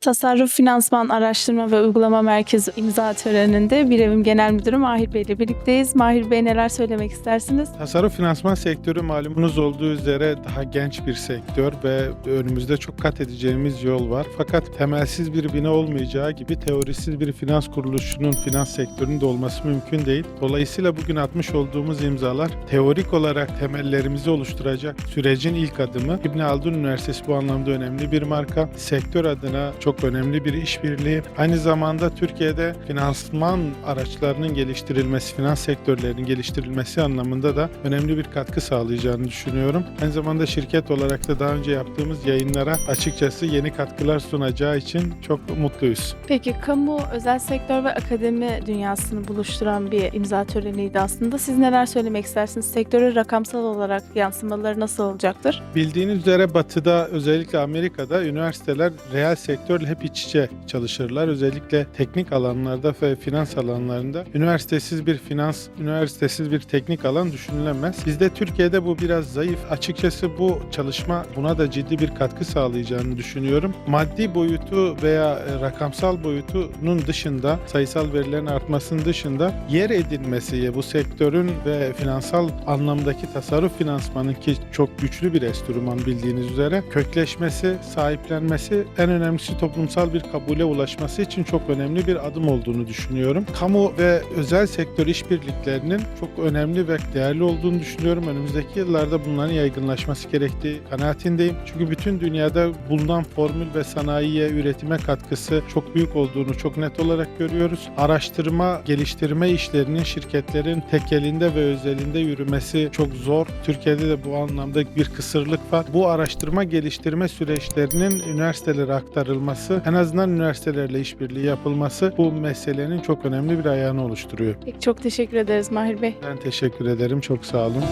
Tasarruf Finansman Araştırma ve Uygulama Merkezi imza töreninde Bir Evim Genel Müdürü Mahir Bey ile birlikteyiz. Mahir Bey neler söylemek istersiniz? Tasarruf finansman sektörü malumunuz olduğu üzere daha genç bir sektör ve önümüzde çok kat edeceğimiz yol var. Fakat temelsiz bir bina olmayacağı gibi teorisiz bir finans kuruluşunun finans sektöründe olması mümkün değil. Dolayısıyla bugün atmış olduğumuz imzalar teorik olarak temellerimizi oluşturacak sürecin ilk adımı. İbn Haldun Üniversitesi bu anlamda önemli bir marka. Sektör adına çok önemli bir işbirliği. Aynı zamanda Türkiye'de finansman araçlarının geliştirilmesi, finans sektörlerinin geliştirilmesi anlamında da önemli bir katkı sağlayacağını düşünüyorum. Aynı zamanda şirket olarak da daha önce yaptığımız yayınlara açıkçası yeni katkılar sunacağı için çok mutluyuz. Peki kamu, özel sektör ve akademi dünyasını buluşturan bir imza töreniydi aslında. Siz neler söylemek istersiniz? Sektöre rakamsal olarak yansımaları nasıl olacaktır? Bildiğiniz üzere batıda özellikle Amerika'da üniversiteler reel sektörle hep iç içe çalışırlar. Özellikle teknik alanlarda ve finans alanlarında üniversitesiz bir finans, üniversitesiz bir teknik alan düşünülemez. Bizde Türkiye'de bu biraz zayıf. Açıkçası bu çalışma buna da ciddi bir katkı sağlayacağını düşünüyorum. Maddi boyutu veya e, rakamsal boyutunun dışında, sayısal verilerin artmasının dışında yer edinmesi bu sektörün ve finansal anlamdaki tasarruf finansmanın ki çok güçlü bir enstrüman bildiğiniz üzere kökleşmesi, sahiplenmesi en önemlisi toplumsal bir kabule ulaşması için çok önemli bir adım olduğunu düşünüyorum. Kamu ve özel sektör işbirliklerinin çok önemli ve değerli olduğunu düşünüyorum. Önümüzdeki yıllarda bunların yaygınlaşması gerektiği kanaatindeyim. Çünkü bütün dünyada bulunan formül ve sanayiye, üretime katkısı çok büyük olduğunu çok net olarak görüyoruz. Araştırma, geliştirme işlerinin şirketlerin tek elinde ve özelinde yürümesi çok zor. Türkiye'de de bu anlamda bir kısırlık var. Bu araştırma geliştirme süreçlerinin üniversitelere aktarılması, en azından üniversitelerle işbirliği yapılması bu meselenin çok önemli bir ayağını oluşturuyor. Peki çok teşekkür ederiz Mahir Bey. Ben teşekkür ederim. Çok sağ olun.